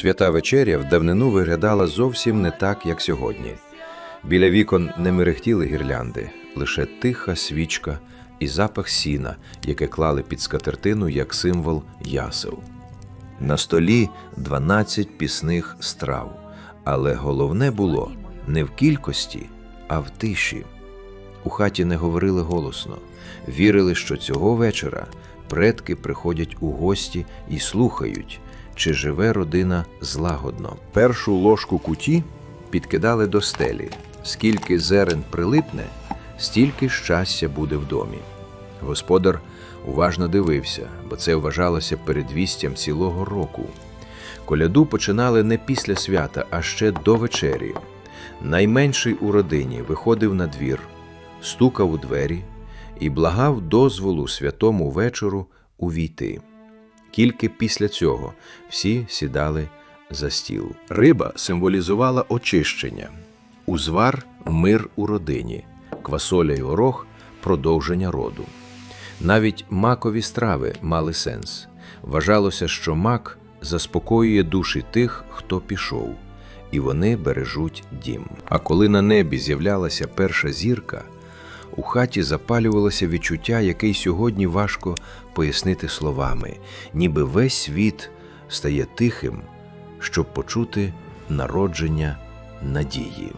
Свята вечеря в давнину виглядала зовсім не так, як сьогодні. Біля вікон не мерехтіли гірлянди, лише тиха свічка і запах сіна, яке клали під скатертину як символ ясел. На столі 12 пісних страв, але головне було не в кількості, а в тиші. У хаті не говорили голосно, вірили, що цього вечора предки приходять у гості і слухають, чи живе родина злагодно. Першу ложку куті підкидали до стелі. Скільки зерен прилипне, стільки щастя буде в домі. Господар уважно дивився, бо це вважалося передвістям цілого року. Коляду починали не після свята, а ще до вечері. Найменший у родині виходив на двір, стукав у двері і благав дозволу святому вечору увійти. Тільки після цього всі сідали за стіл. Риба символізувала очищення, узвар мир у родині, квасоля й горох продовження роду. Навіть макові страви мали сенс. Вважалося, що мак заспокоює душі тих, хто пішов, і вони бережуть дім. А коли на небі з'являлася перша зірка, у хаті запалювалося відчуття, яке й сьогодні важко пояснити словами, ніби весь світ стає тихим, щоб почути народження надії.